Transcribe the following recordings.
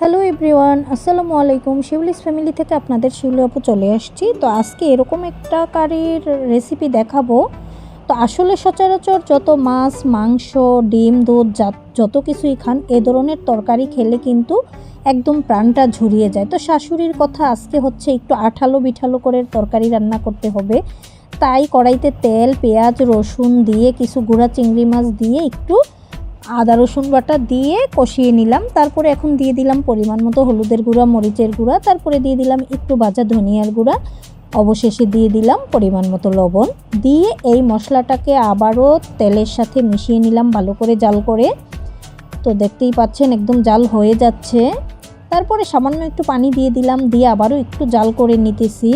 Hello everyone, আসসালামু আলাইকুম। Shiuli's family থেকে আপনাদের শিউলি আপু চলে আসছি। তো আজকে এরকম একটা কারির রেসিপি দেখাবো। তো আসলে সচরাচর যত মাছ, মাংস, ডিম, দুধ যা- যত কিছুই খান, এ ধরনের তরকারি খেলে কিন্তু একদম প্রাণটা ঝরিয়ে যায়। তো শাশুড়ির কথা আজকে হচ্ছে একটু আঠালো বিঠালো করে তরকারি রান্না করতে হবে। তাই কড়াইতে তেল, পেঁয়াজ, রসুন দিয়ে কিছু গুঁড়া চিংড়ি মাছ দিয়ে একটু আদা, রসুন বাটা দিয়ে কষিয়ে নিলাম। তারপরে এখন দিয়ে দিলাম পরিমাণ মতো হলুদের গুঁড়া, মরিচের গুঁড়া। তারপরে দিয়ে দিলাম একটু ভাজা ধনিয়ার গুঁড়া। অবশেষে দিয়ে দিলাম পরিমাণ মতো লবণ। দিয়ে এই মশলাটাকে আবারও তেলের সাথে মিশিয়ে নিলাম ভালো করে জাল করে। তো দেখতেই পাচ্ছেন একদম জাল হয়ে যাচ্ছে। তারপরে সামান্য একটু পানি দিয়ে দিলাম, দিয়ে আবারও একটু জাল করে নিতেছি।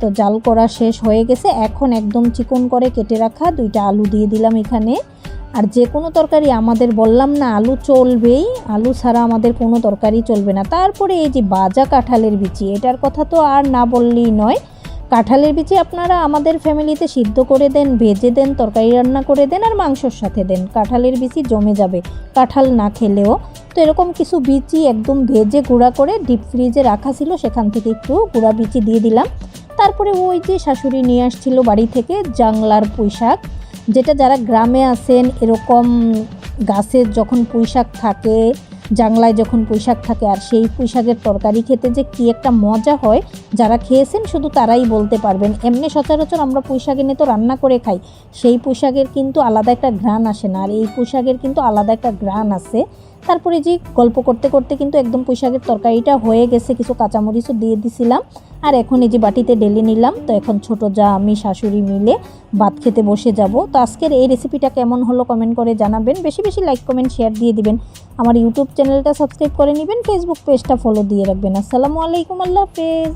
তো জাল করা শেষ হয়ে গেছে। এখন একদম চিকন করে কেটে রাখা দুইটা আলু দিয়ে দিলাম এখানে। আর যে কোনো তরকারি আমাদের বললাম না, আলু চলবেই, আলু ছাড়া আমাদের কোনো তরকারি চলবে না। তারপরে এই যে বাজা কাঁঠালের বিচি, এটার কথা তো আর না বললেই নয়। কাঁঠালের বিচি আপনারা আমাদের ফ্যামিলিতে সিদ্ধ করে দেন, ভেজে দেন, তরকারি রান্না করে দেন আর মাংসর সাথে দেন। কাঁঠালের বিচি জমে যাবে, কাঁঠাল না খেলেও। তো এরকম কিছু বিচি একদম ভেজে গুঁড়া করে ডিপ ফ্রিজে রাখা ছিল, সেখান থেকে একটু গুঁড়া বিচি দিয়ে দিলাম। তারপরে ওই যে শাশুড়ি নিয়ে আসছিল বাড়ি থেকে জাংলার পুঁইশাক। যেটা যারা গ্রামে আসেন এরকম গাছের যখন পুঁইশাক থাকে জাংলায় যখন পুঁইশাক থাকে আর সেই পুঁইশাকের তরকারি খেতে যে কী একটা মজা হয়, যারা খেয়েছেন শুধু তারাই বলতে পারবেন। এমনি সচরাচর আমরা পুঁইশাক এনে তো রান্না করে খাই, সেই পুঁইশাকের কিন্তু আলাদা একটা ঘ্রাণ আসে না। আর এই পুঁইশাকের কিন্তু আলাদা একটা ঘ্রাণ আছে। তারপরে যে গল্প করতে করতে কিন্তু একদম পুঁইশাকের তরকারিটা হয়ে গেছে, কিছু কাঁচামরিচও দিয়ে দিছিলাম। আর এখন এই যে বাটিতে ডেলে নিলাম, তো এখন ছোট যা, আমি, শাশুড়ি মিলে ভাত খেতে বসে যাব। তো আজকের এই রেসিপিটা কেমন হলো কমেন্ট করে জানাবেন। বেশি বেশি লাইক কমেন্ট শেয়ার দিয়ে দিবেন। আমার ইউটিউব চ্যানেলটা সাবস্ক্রাইব করে নেবেন ফেসবুক পেজটা ফলো দিয়ে রাখবেন। আসসালামু আলাইকুম, আল্লাহ হাফেজ।